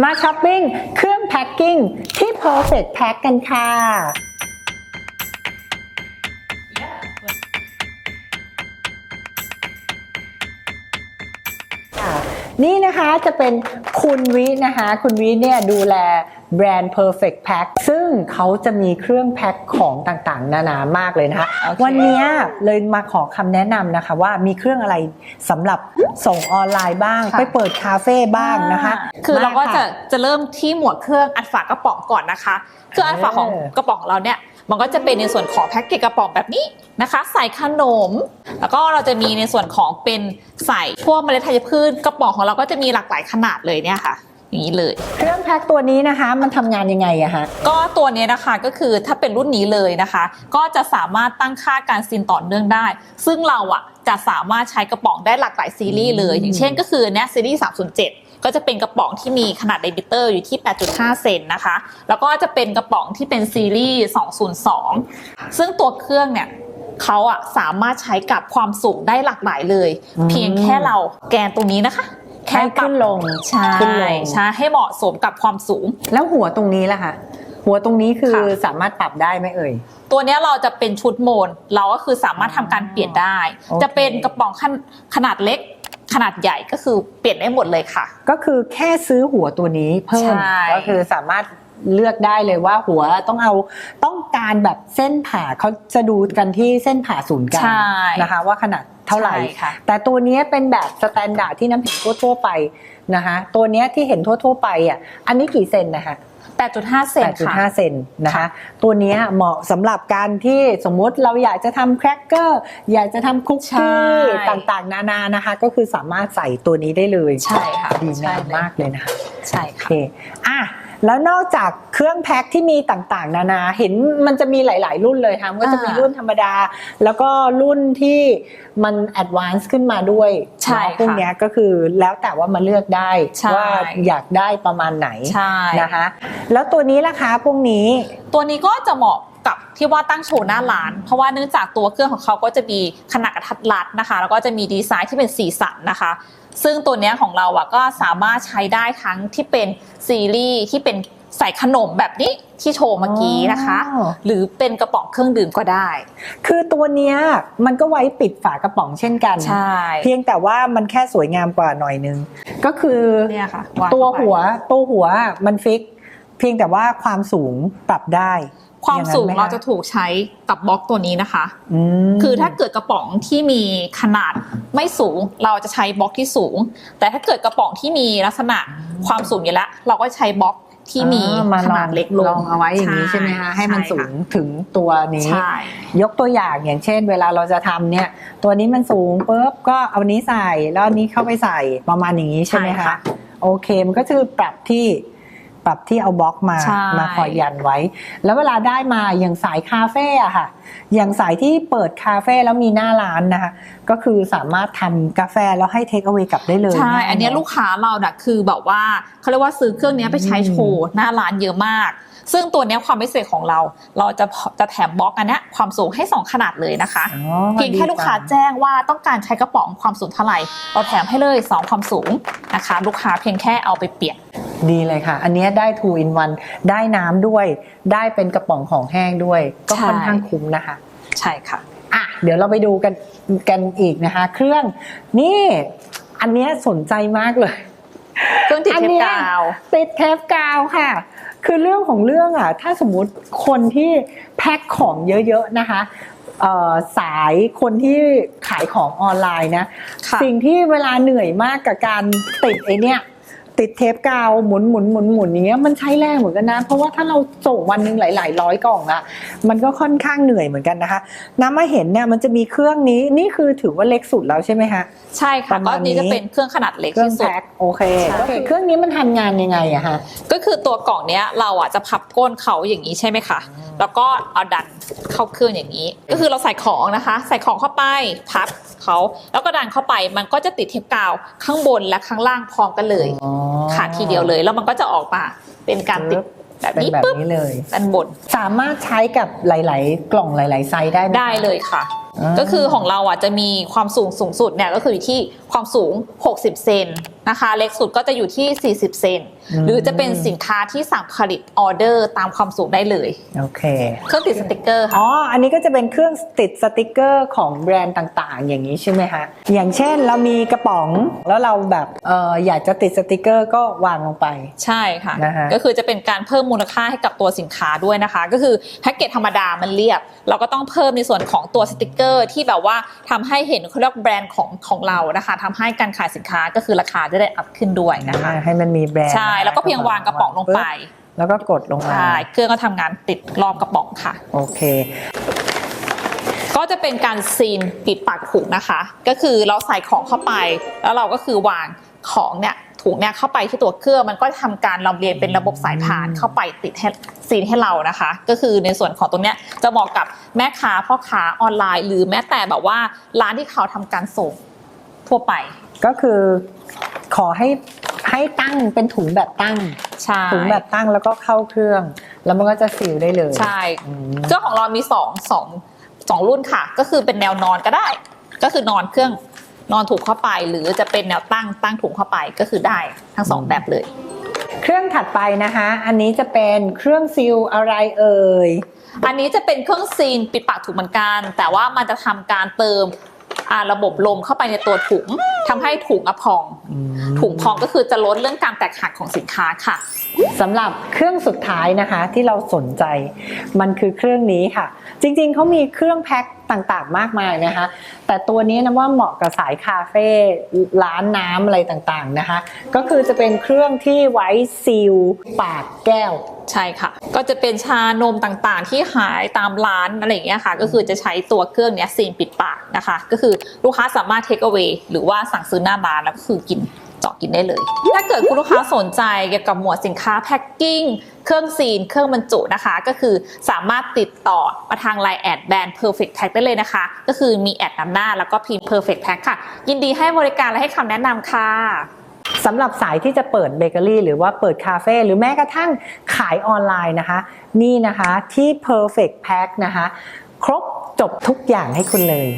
มาช้อปปิ้งเครื่องแพ็คกิ้งที่ Perfect Pack กันค่ะ นี่นะคะจะเป็นคุณวินะคะ คุณวิเนี่ยดูแลแบรนด์ Perfect Pack ซึ่งเขาจะมีเครื่องแพ็คของต่างๆ นานามากเลยนะคะโอเควันนี้เลยมาขอคำแนะนำนะคะว่ามีเครื่องอะไรสำหรับส่งออนไลน์บ้างค่ะไปเปิดคาเฟ่บ้างนะคะ คือเราก็มจะจะเริ่มที่หมวดเครื่องอัดฝากระป๋องก่อนนะคะเครื่องอัดฝาของเออกระป๋องเราเนี่ย มันก็จะเป็นในส่วนของแพ็กเกจกระป๋องแบบนี้นะคะ ใส่ขนม แล้วก็เราจะมีในส่วนของเป็นใส่พวกเมล็ดธัญพืชกระป๋องของเราก็จะมีหลากหลายขนาดเลยเนี่ยค่ะอย่างนี้เลยเครื่องแพ็คตัวนี้นะคะ มันทำงานยังไงอะฮะก็ตัวเนี้ยนะคะก็คือถ้าเป็นรุ่นนี้เลยนะคะ ก็จะสามารถตั้งค่าการซินต่อเนื่องได้ ซึ่งเราอะ จะสามารถใช้กระป๋องได้หลากหลายซีรีส์เลยอืมอย่างเช่นก็คือเนี้ยซีรีส์307 ก็จะเป็นกระป๋องที่มีขนาดไดมิเตอร์อยู่ที่ 8.5 เซนนะคะ แล้วก็จะเป็นกระป๋องที่เป็นซีรีส์ 202 ซึ่งตัวเครื่องเนี่ยเขาอะสามารถใช้กับความสูงได้หลากหลายเลยอืมเพียงแค่เราแกนตรงนี้นะคะ แค่ปรับขึ้นลงใช่ขึ้นลงใช่ให้เหมาะสมกับความสูง แล้วหัวตรงนี้ล่ะคะ หัวตรงนี้คือค่ะสามารถปรับได้ไหมเอ่ย ตัวเนี้ยเราจะเป็นชุดโหมน เราก็คือสามารถทำการเปลี่ยนได้โอเคจะเป็นกระป๋องขนขนาดเล็กขนาดใหญ่ก็คือเปลี่ยนได้หมดเลยค่ะ ก็คือแค่ซื้อหัวตัวนี้เพิ่มใช่ก็คือสามารถเลือกได้เลยว่าหัวต้องเอาต้องการแบบเส้นผ่าเขาจะดูกันที่เส้นผ่าศูนย์กลางใช่นะคะ ว่าขนาดเท่าไหร่ใช่ค่ะแต่ตัวเนี้ยเป็นแบบสแตนดาร์ดที่น้ำเห็นทั่วๆไปนะคะ ตัวเนี้ยที่เห็นทั่วๆไปอะอันนี้กี่เซนนะคะ 8.5 เซนค่ะ8.5 เซนนะคะ ตัวเนี้ยเหมาะสำหรับการที่สมมุติเราอยากจะทำแครกเกอร์อยากจะทำคุกใช่กี้ต่างๆ นานานะคะ ก็คือสามารถใส่ตัวนี้ได้เลย ใช่ค่ะดีใช่งามเลยมากเลยนะคะ ใช่โอค่ะเคอะ แล้วนอกจากเครื่องแพ็คที่มีต่างๆ นานา เห็นมันจะมีหลาย ๆ รุ่นเลยค่ะมันก็จะมีอ่ารุ่นธรรมดา แล้วก็รุ่นที่มันแอดวานซ์ขึ้นมาด้วยใช่เนาะค่ะพวกเนี้ยก็คือแล้วแต่ว่ามาเลือกได้ใช่ว่าอยากได้ประมาณไหนใช่นะคะ แล้วตัวนี้ล่ะคะพวกนี้ ตัวนี้ก็จะเหมาะ กับที่ว่าตั้งโชว์หน้าร้าน เพราะว่าเนื่องจากตัวเครื่องของเขาก็จะมีขนาดกระทัดรัดนะคะ แล้วก็จะมีดีไซน์ที่เป็นสีสันนะคะ ซึ่งตัวเนี้ยของเราอะก็สามารถใช้ได้ทั้งที่เป็นซีรีส์ที่เป็นใส่ขนมแบบนี้ที่โชว์เมื่อกี้นะคะอ๋อหรือเป็นกระป๋องเครื่องดื่มก็ได้ คือตัวเนี้ยมันก็ไว้ปิดฝากระป๋องเช่นกันใช่เพียงแต่ว่ามันแค่สวยงามกว่าหน่อยนึง ก็คือเนี่ยค่ะางตัวเข้าไปหัวตัวหัวมันฟิกเพียงแต่ว่าความสูงปรับได้ความสูงอย่นั้นไหเราจะถูกใช้กับบล็อกตัวนี้นะคะอืมคือถ้าเกิดกระป๋องที่มีขนาดไม่สูงเราจะใช้บล็อกที่สูง แต่ถ้าเกิดกระป๋องที่มีลักษณะความสูงอยู่แล้ว เราก็ใช้บล็อกที่มีอ่ามาขนาดเล็กลงลองเอาไว้อย่างนี้ใช่ไหมคะให้มันสูงถึงตัวนี้ใช่ยกตัวอย่างอย่างเช่น เวลาเราจะทำเนี่ย ตัวนี้มันสูงปุ๊บก็เอานี้ใส่แล้วอันนี้เข้าไปใส่ประมาณอย่างนี้ใช่ไหมใช่คะค่ะโอเคมันก็คือปรับที่ ปรับที่เอาบล็อกมาใช่มาคอยยันไว้ แล้วเวลาได้มาอย่างสายคาเฟ่อะค่ะ อย่างสายที่เปิดคาเฟ่แล้วมีหน้าร้านนะคะ ก็คือสามารถทำกาแฟแล้วให้เทคเอาไว้กลับได้เลยใช่ง่ายอันเนี้ยเะลูกค้าเราน่ะคือแบบว่าเขาเรียกว่าซื้อเครื่องเนี้ยไปใช้โชว์หน้าร้านเยอะมาก ซึ่งตัวเนี้ยความพิเศษของเรา เราจะจะแถมบล็อกอันเนี้ยความสูงให้สองขนาดเลยนะคะอ๋อเพียงแค่ลูกค้าดีจังแจ้งว่าต้องการใช้กระป๋องความสูงเท่าไหร่ เราแถมให้เลย 2 ความสูงนะคะ ลูกค้าเพียงแค่เอาไปเปลี่ยน ดีเลยค่ะ อันเนี้ยได้ two in one ได้น้ำด้วย ได้เป็นกระป๋องของแห้งด้วย ก็ใช่ค่อนข้างคุ้มนะคะ ใช่ค่ะอะเดี๋ยวเราไปดูกันกันอีกนะคะ เครื่องนี่อันเนี้ยสนใจมากเลยเครื่องติดอันเทปเนี้ยกาวติดเทปกาวค่ะ คือเรื่องของเรื่องอะถ้าสมมุติคนที่แพ็คของเยอะๆนะคะเอ่อสายคนที่ขายของออนไลน์นะค่ะสิ่งที่เวลาเหนื่อยมากกับการติดไอเนี้ย ติดเทปกาวหมุนหมุนหมุนหมุนอย่างเงี้ยมันใช้แรงเหมือนกันนะ เพราะว่าถ้าเราส่งวันหนึ่งหลาย ๆ ร้อยกล่องอะมันก็ค่อนข้างเหนื่อยเหมือนกันนะคะ น้ำมาเห็นเนี่ยมันจะมีเครื่องนี้นี่คือถือว่าเล็กสุดแล้วใช่ไหมคะ ใช่ปค่ะระมาก็ณนี้ นี้จะเป็นเครื่องขนาดเล็กเครื่องที่สุด แพ็คโอเคใช่ ก็คือเครื่องนี้มันทำงานยังไงอะฮะก็คือตัวกล่องเนี้ยเราอะจะพับก้นเขาอย่างนี้ใช่ไหมคะแล้วก็เอาดันเข้าเครื่องอย่างนี้ ก็คือเราใส่ของนะคะ ใส่ของเข้าไปพับเขาแล้วก็ดันเข้าไปมันก็จะติดเทปกาวข้างบนและข้างล่างพร้อมกันเลย อ๋อค่ะทีเดียวเลย แล้วมันก็จะออกมาเป็นการติดแบบเป็นนี้แบบปุ๊บนี้เลยด้านบนสามารถใช้กับหลาย ๆ กล่องหลาย ๆ ไซส์ได้ไหมได้เลยค่ะาก็คือของเราอะจะมีความสูงสูงสุดเนี่ยก็คืออยู่ที่ ความสูง 60 เซนนะคะ เล็กสุดก็จะอยู่ที่ 40 เซนอืมหรือจะเป็นสินค้าที่สั่งผลิตออเดอร์ตามความสูงได้เลย โอเค เครื่องติดสติกเกอร์ค่ะ อ๋อ อันนี้ก็จะเป็นเครื่องติดสติกเกอร์ของแบรนด์ต่างๆ อย่างนี้ใช่ไหมคะ อย่างเช่นเรามีกระป๋องแล้วเราแบบเอออยากจะติดสติกเกอร์ก็วางลงไป ใช่ค่ะ นะฮะก็คือจะเป็นการเพิ่มมูลค่าให้กับตัวสินค้าด้วยนะคะ ก็คือแพ็กเกจธรรมดามันเรียบ เราก็ต้องเพิ่มในส่วนของตัวสติกเกอร์ที่แบบว่าทำให้เห็นเขาเรียกแบรนด์ของของเรานะคะทำให้การขายสินค้าก็คือราคาจะได้อัพขึ้นด้วยนะคะให้มันมีแบรนด์ใช่แล้วก็เพียงวางกระป๋องลงไป แล้วก็กดลงมาใช่เครื่องก็ทำงานติดรอบกระป๋องค่ะโอเคก็จะเป็นการซีนปิดปากถุงนะคะ ก็คือเราใส่ของเข้าไป แล้วเราก็คือวางของเนี่ยถุงเนี่ยเข้าไปที่ตัวเครื่องมันก็จะทำการลำเลียงเป็นระบบสายพานเข้าไปติดให้ซีนให้เรานะคะ ก็คือในส่วนของตรงเนี้ยจะเหมาะกับแม่ค้าพ่อค้าออนไลน์ หรือแม้แต่แบบว่าร้านที่เขาทำการส่ง ทั่วไป ก็คือขอให้ให้ตั้งเป็นถุงแบบตั้ง ใช่ถุงแบบตั้งแล้วก็เข้าเครื่อง แล้วมันก็จะซีลได้เลย ใช่อืมเครื่องของเรามีสองสองสองรุ่นค่ะ ก็คือเป็นแนวนอนก็ได้ ก็คือนอนเครื่องนอนถูกเข้าไป หรือจะเป็นแนวตั้งตั้งถุงเข้าไปก็คือได้ทั้งสองแบบเลย เครื่องถัดไปนะคะ อันนี้จะเป็นเครื่องซีลอะไรเอ่ยอันนี้จะเป็นเครื่องซีนปิดปากถุงเหมือนกัน แต่ว่ามันจะทำการเติมอ่า ระบบลมเข้าไปในตัวถุงทำให้ถุงอะพอง ถุงพองก็คือจะลดเรื่องการแตกหักของสินค้าค่ะสำหรับเครื่องสุดท้ายนะคะที่เราสนใจ มันคือเครื่องนี้ค่ะ จริงๆเขามีเครื่องแพ็คต่างๆ มากมายนะคะ แต่ตัวนี้นะว่าเหมาะกับสายคาเฟ่ร้านน้ำอะไรต่างๆนะคะ ก็คือจะเป็นเครื่องที่ไว้ซีลปากแก้วใช่ค่ะ ก็จะเป็นชานมต่างๆ ที่ขายตามร้านอะไรอย่างเงี้ยค่ะ ก็คือจะใช้ตัวเครื่องเนี้ยซีนปิดปากนะคะ ก็คือลูกค้าสามารถเทคเอา a y หรือว่าสั่งซื้อหน้าร้านแล้วก็คือกิน เจาะกินได้เลย ถ้าเกิดคุณลูกค้าสนใจเกี่ยวกับหมวดสินค้าแพ็คกิ้ง เครื่องซีน เครื่องบรรจุนะคะ ก็คือสามารถติดต่อมาทางไลน์แอดแบรนด์ perfect pack ได้เลยนะคะ ก็คือมีแอดนำหน้าแล้วก็พิมพ์ perfect pack ค่ะ ยินดีให้บริการและให้คำแนะนำค่ะสำหรับสายที่จะเปิดเบเกอรี่หรือว่าเปิดคาเฟ่หรือแม้กระทั่งขายออนไลน์นะคะ นี่นะคะที่ Perfect Pack นะคะ ครบจบทุกอย่างให้คุณเลย